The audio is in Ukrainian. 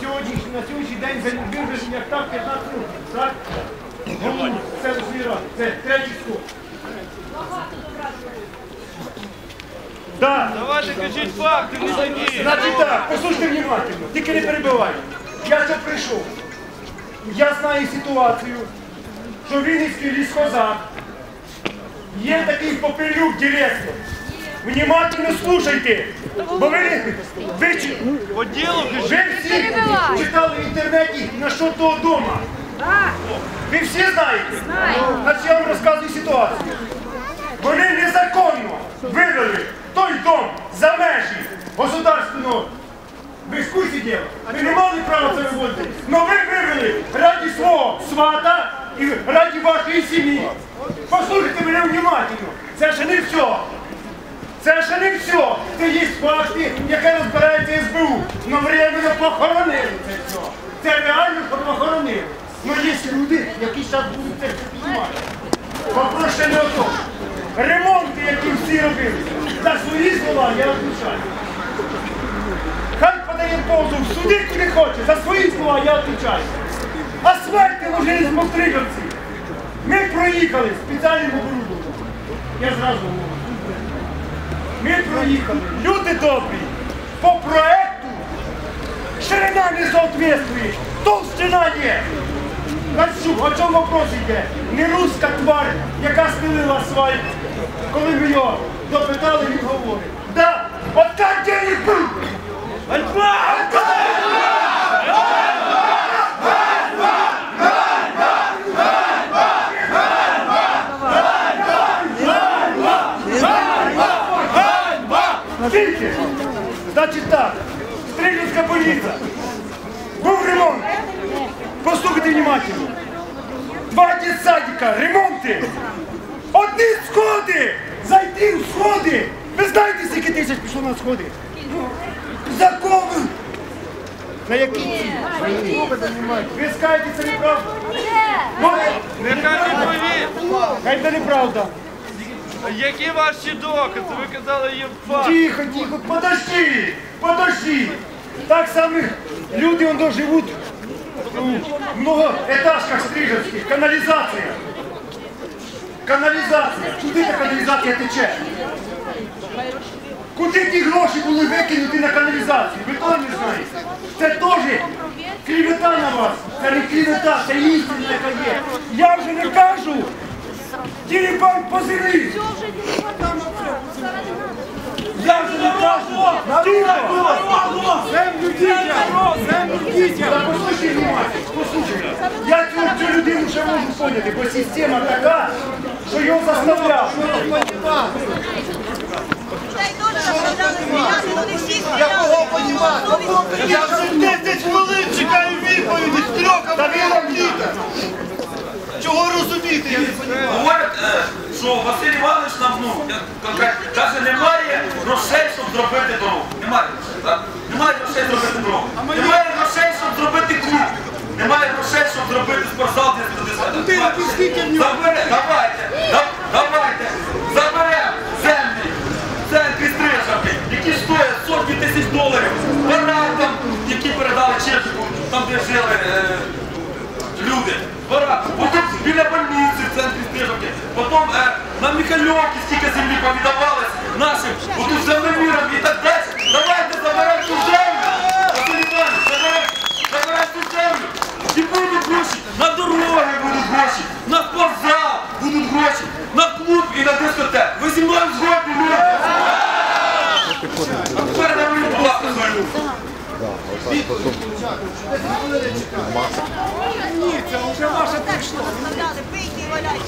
Сьогодні, на сьогоднішній день вивезення як так 15 років. Так? Голову селищної ради. Це третій скоп. Да. Давайте кажіть факти, не такі. Значить так, послухайте внимательно, тільки не перебивайте. Я що прийшов. Я знаю ситуацію, що Вінницький лісхозак є такий попелюк директор. Внимательно слушайте, бо ви, ви, ви всі читали в інтернеті на що того дома. Ви всі знаєте? Значить я вам розказую ситуацію. Вони незаконно вивели той дом за межі государственного. Ви в курсі діла? Ви не мали права це виводити. Но ви вивели раді свого свата і раді вашої сім'ї. Послухайте мене внимательно. Це ще не все. Це ще не все. Це є факти, яке розбирається СБУ. Но временно похоронили це все. Це реально похоронили. Ну є люди, які зараз будуть це піднімати. Вопрос не ото. Ремонти, які всі робили. За свої слова я відповідаю. Хай подає позов, суди куди хоче, за свої слова я відповідаю. Асфальти ложили з Мостригівці. Ми проїхали спеціальним оборудованням. Я зразу говорю. Ми проїхали. Люди добрі. По проекту ширина не соответствує, товщина є. Настюк, о чому вопрос йде? Не руська тварь, яка стелила асфальт. Коли ми його допитали, він говорить. Да, от так денег був. Тільки, значить так, Стрілівська поліція. Був ремонт. Послухайте внимательно. Два дитсадика, ремонти. Одні сходи. Зайти в сходи. Ви знаєте, скільки тисяч пішло на сходи? Закони. На які ці? Ви скажете, це неправда? Нехай відповідь. Хай це неправда. Які ваші докази? Ви казали, є факт. Тихо, тихо, подожди, подожди. Так само люди он живут в многоэтажках стрижевских, канализация. Каналізація. Куди та каналізація тече? Куди ті гроші були викинуті на каналізацію? Ви то не знаєте. Це теж клівета на вас. Це не клівета, це істина, яка є. Я вже не кажу. Дірібан по землі. Я же не кажу. Тихо. Землю дітям. Землю дітям. Послухай внимательно, послухай. Я цю, цю людину ще можу поняти, бо система така, що його заставляв. Я кого понімати? Я вже 10 хвилин чекаю відповіді з трьох Та він вам лікар. Чого розуміти? Я не розумію. Говорять, е, що Василь Іванович нам ну, конкретно, каже, немає грошей, щоб зробити дорогу. Немає грошей, так? Немає грошей зробити дорогу. Немає грошей, щоб зробити клуб. Немає грошей, щоб зробити спортзал студентів. Забере, давайте, давайте, на Михальовці стільки землі повідавалось нашим, отут землемірам і так далі. Давайте заберемо цю землю. Василь Іванович, заберемо, заберемо цю землю. І будуть гроші, на дороги будуть гроші, на спортзал будуть гроші, на клуб і на дискотек. Ви зі мною згодні, люди? А тепер не будь ласка, свою. Ні, це вже ваше пішло. Вийти і валяйте.